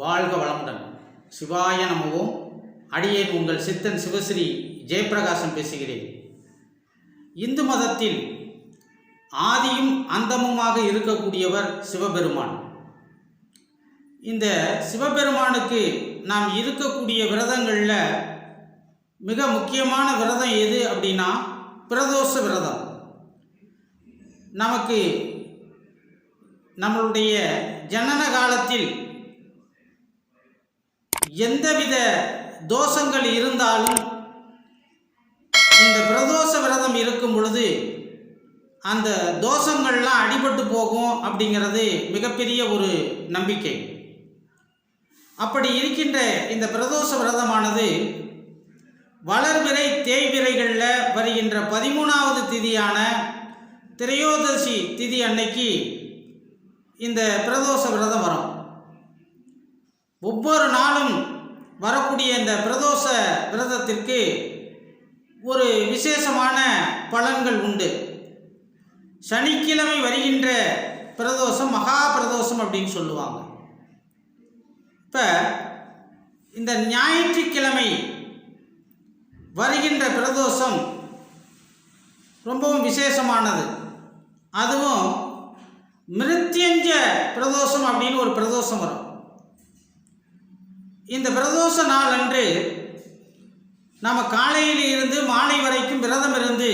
வாழ்க வளமுடன். சிவாய நமவும் அடியேன் உங்கள் சித்தன் சிவஸ்ரீ ஜெயப்பிரகாசம் பேசுகிறேன். இந்து மதத்தில் ஆதியும் அந்தமுமாக இருக்கக்கூடியவர் சிவபெருமான். இந்த சிவபெருமானுக்கு நாம் இருக்கக்கூடிய விரதங்களில் மிக முக்கியமான விரதம் எது அப்படின்னா பிரதோஷ விரதம். நமக்கு நம்மளுடைய ஜனன காலத்தில் எந்தவித தோஷங்கள் இருந்தாலும் இந்த பிரதோஷ விரதம் இருக்கும் பொழுது அந்த தோஷங்கள்லாம் அடிபட்டு போகும் அப்படிங்கிறது மிகப்பெரிய ஒரு நம்பிக்கை. அப்படி இருக்கின்ற இந்த பிரதோஷ விரதமானது வளர்விரை தேய்விரைகளில் வருகின்ற பதிமூணாவது திதியான திரையோதசி திதி அன்னைக்கு இந்த பிரதோஷ விரதம் வரும். ஒவ்வொரு நாளும் வரக்கூடிய இந்த பிரதோஷ விரதத்திற்கு ஒரு விசேஷமான பலன்கள் உண்டு. சனிக்கிழமை வருகின்ற பிரதோஷம் மகா பிரதோஷம் அப்படின்னு சொல்லுவாங்க. இப்போ இந்த ஞாயிற்றுக்கிழமை வருகின்ற பிரதோஷம் ரொம்பவும் விசேஷமானது. அதுவும் மிருத்தியஞ்ச பிரதோஷம் அப்படின்னு ஒரு பிரதோஷம் வரும். இந்த பிரதோஷ நாள் அன்று நம்ம காலையில் இருந்து மாலை வரைக்கும் விரதம் இருந்து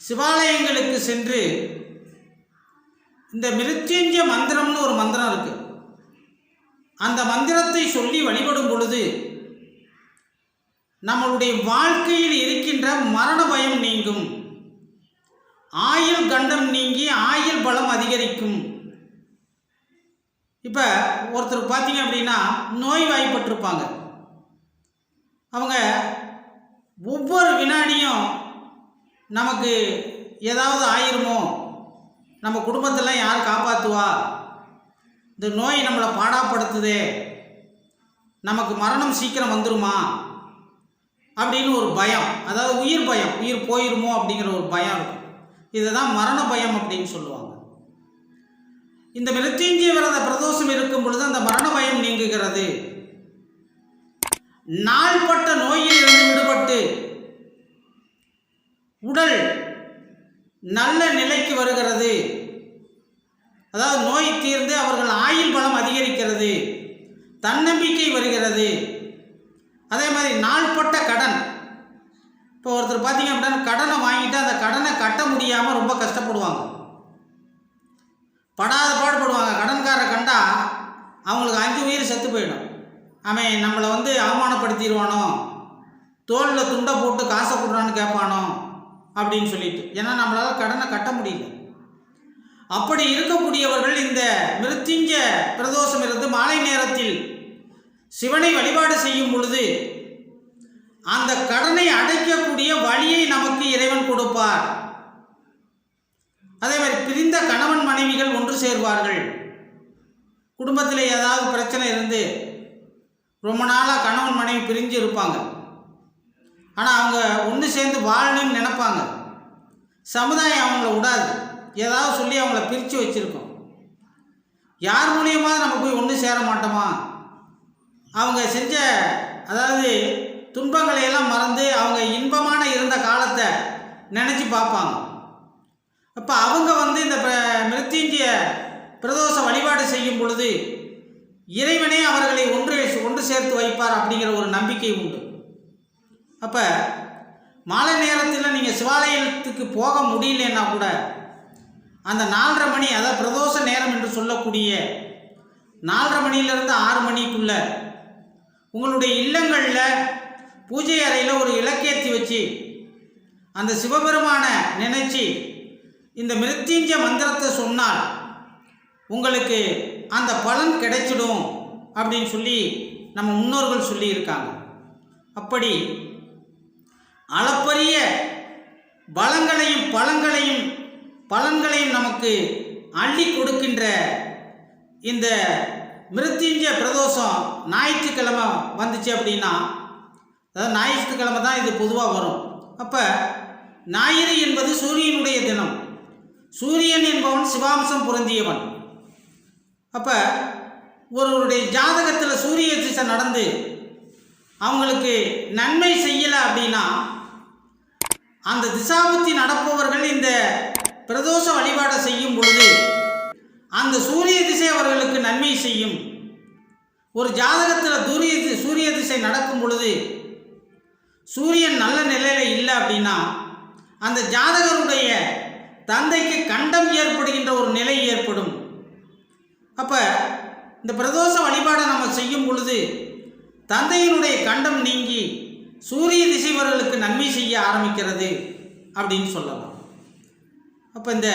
சிவாலயங்களுக்கு சென்று இந்த மிருத்யுஞ்ச மந்திரம்னு ஒரு மந்திரம் இருக்கு. அந்த மந்திரத்தை சொல்லி வழிபடும் பொழுது நம்மளுடைய வாழ்க்கையில் இருக்கின்ற மரண பயம் நீங்கும். ஆயுள் கண்டம் நீங்கி ஆயுள் பலம் அதிகரிக்கும். இப்போ ஒருத்தர் பார்த்தீங்க அப்படின்னா நோய் வாய்ப்பட்டிருப்பாங்க அவங்க ஒவ்வொரு வினாடியும் நமக்கு ஏதாவது ஆயிருமோ? நம்ம குடும்பத்தெல்லாம் யார் காப்பாற்றுவா இந்த நோய் நம்மளை பாடாப்படுத்துதே. நமக்கு மரணம் சீக்கிரம் வந்துருமா? அப்படின்னு ஒரு பயம். அதாவது உயிர் பயம். உயிர் போயிருமோ அப்படிங்கிற ஒரு பயம் இருக்கும். இதை தான் மரண பயம் அப்படின்னு சொல்லுவாங்க. இந்த மிருத்யுஞ்சய விரத பிரதோஷம் இருக்கும் பொழுது அந்த மரண பயம் நீங்குகிறது. நாள்பட்ட நோயில் இருந்து விடுபட்டு உடல் நல்ல நிலைக்கு வருகிறது. அதாவது நோய் தீர்ந்து அவர்கள் ஆயுள் பலம் அதிகரிக்கிறது. தன்னம்பிக்கை வருகிறது. அதே மாதிரி நாள்பட்ட கடன். இப்போ ஒருத்தர் பார்த்தீங்க அப்படின்னா கடனை வாங்கிட்டு அந்த கடனை கட்ட முடியாமல் ரொம்ப கஷ்டப்படுவாங்க. படாத பாடுபடுவாங்க கடன்காரரை கண்டா அவங்களுக்கு அஞ்சு உயிர் செத்து போயிடும். அவன் நம்மளை வந்து அவமானப்படுத்திடுவானோ? தோளில் துண்டை போட்டு காசை கொடுறான்னு கேட்பானோ? அப்படின்னு சொல்லிட்டு. ஏன்னா நம்மளால் கடனை கட்ட முடியல. அப்படி இருக்கக்கூடியவர்கள் இந்த மிருத்திஞ்ச பிரதோஷம் இருந்து மாலை நேரத்தில் சிவனை வழிபாடு செய்யும் பொழுது அந்த கடனை அடைக்கக்கூடிய வழியை நமக்கு இறைவன் கொடுப்பார். அதே மாதிரி பிரிந்த கணவன் மனைவிகள் ஒன்று சேர்வார்கள். குடும்பத்தில் ஏதாவது பிரச்சனை இருந்து ரொம்ப நாளாக கணவன் மனைவி பிரிஞ்சு இருப்பாங்க. ஆனால் அவங்க ஒன்று சேர்ந்து வாழணும்னு நினைப்பாங்க. சமுதாயம் அவங்கள விடாது. ஏதாவது சொல்லி அவங்கள பிரித்து வச்சுருக்கோம். யார் மூலியமாக நம்ம போய் ஒன்று சேர மாட்டோமா? அவங்க செஞ்ச அதாவது துன்பங்களை எல்லாம் மறந்து அவங்க இன்பமான இருந்த காலத்தை நினச்சி பார்ப்பாங்க. அப்போ அவங்க வந்து இந்த பிர- மிருத்யுஞ்சய பிரதோஷ வழிபாடு செய்யும் பொழுது இறைவனே அவர்களை ஒன்று ஒன்று சேர்த்து வைப்பார் அப்படிங்கிற ஒரு நம்பிக்கை உண்டு. அப்போ மாலை நேரத்தில் நீங்கள் சிவாலயத்துக்கு போக முடியலன்னா கூட அந்த நாலரை மணி அதாவது பிரதோஷ நேரம் என்று சொல்லக்கூடிய நாலரை மணியிலிருந்து ஆறு மணிக்குள்ள உங்களுடைய இல்லங்களில் பூஜை அறையில் ஒரு இலக்கேற்றி வச்சு அந்த சிவபெருமானை நினைச்சு இந்த மிருத்யுஞ்ச மந்திரத்தை சொன்னால் உங்களுக்கு அந்த பலன் கிடைச்சிடும் அப்படின்னு சொல்லி நம்ம முன்னோர்கள் சொல்லியிருக்காங்க. அப்படி அளப்பரிய பலங்களையும் பலங்களையும் பலன்களையும் நமக்கு அள்ளி கொடுக்கின்ற இந்த மிருத்யுஞ்ச பிரதோஷம் ஞாயிற்றுக்கிழமை வந்துச்சு அப்படின்னா அதாவது ஞாயிற்றுக்கிழமை தான் இது பொதுவாக வரும். அப்போ ஞாயிறு என்பது சூரியனுடைய தினம். சூரியன் என்பவன் சிவாம்சம் பொருந்தியவன். அப்போ ஒருவருடைய ஜாதகத்தில் சூரிய திசை நடந்து அவங்களுக்கு நன்மை செய்யலை அப்படின்னா அந்த திசாபுத்தி நடப்பவர்கள் இந்த பிரதோஷ வழிபாடை செய்யும் பொழுது அந்த சூரிய திசை அவர்களுக்கு நன்மை செய்யும். ஒரு ஜாதகத்தில் சூரிய சூரிய திசை நடக்கும் பொழுது சூரியன் நல்ல நிலையில் இல்லை அப்படின்னா அந்த ஜாதகருடைய தந்தைக்கு கண்டம் ஏற்படுகின்ற ஒரு நிலை ஏற்படும். அப்போ இந்த பிரதோஷ வழிபாடை நம்ம செய்யும் பொழுது தந்தையினுடைய கண்டம் நீங்கி சூரிய திசைவர்களுக்கு நன்மை செய்ய ஆரம்பிக்கிறது அப்படின்னு சொல்லலாம். அப்போ இந்த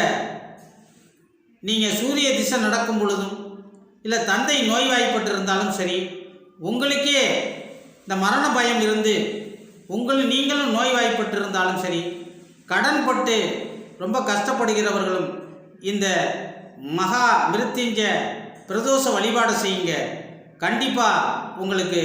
நீங்கள் சூரிய திசை நடக்கும் பொழுதும் இல்லை தந்தை நோய்வாய்ப்பட்டிருந்தாலும் சரி உங்களுக்கே இந்த மரண பயம் இருந்து உங்கள் நீங்களும் நோய்வாய்ப்பட்டிருந்தாலும் சரி கடன்பட்டு ரொம்ப கஷ்டப்படுகிறவர்களும் இந்த மகா மிருத்யுஞ்ச பிரதோஷ வழிபாடு செய்யுங்க. கண்டிப்பாக உங்களுக்கு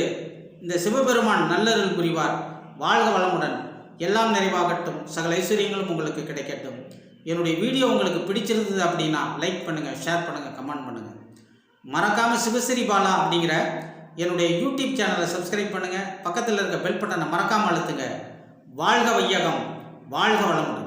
இந்த சிவபெருமான் நல்லருள் புரிவார். வாழ்க வளமுடன். எல்லாம் நிறைவாகட்டும். சகல ஐஸ்வர்யங்களும் உங்களுக்கு கிடைக்கட்டும். என்னுடைய வீடியோ உங்களுக்கு பிடிச்சிருந்தது அப்படின்னா லைக் பண்ணுங்கள் ஷேர் பண்ணுங்கள் கமெண்ட் பண்ணுங்கள் மறக்காமல் சிவஸ்ரீ பாலா அப்படிங்கிற என்னுடைய யூடியூப் சேனலை சப்ஸ்கிரைப் பண்ணுங்கள் பக்கத்தில் இருக்க பெல் பட்டனை மறக்காமல் அழுத்துங்க. வாழ்க வையகம். வாழ்க வளமுடன்.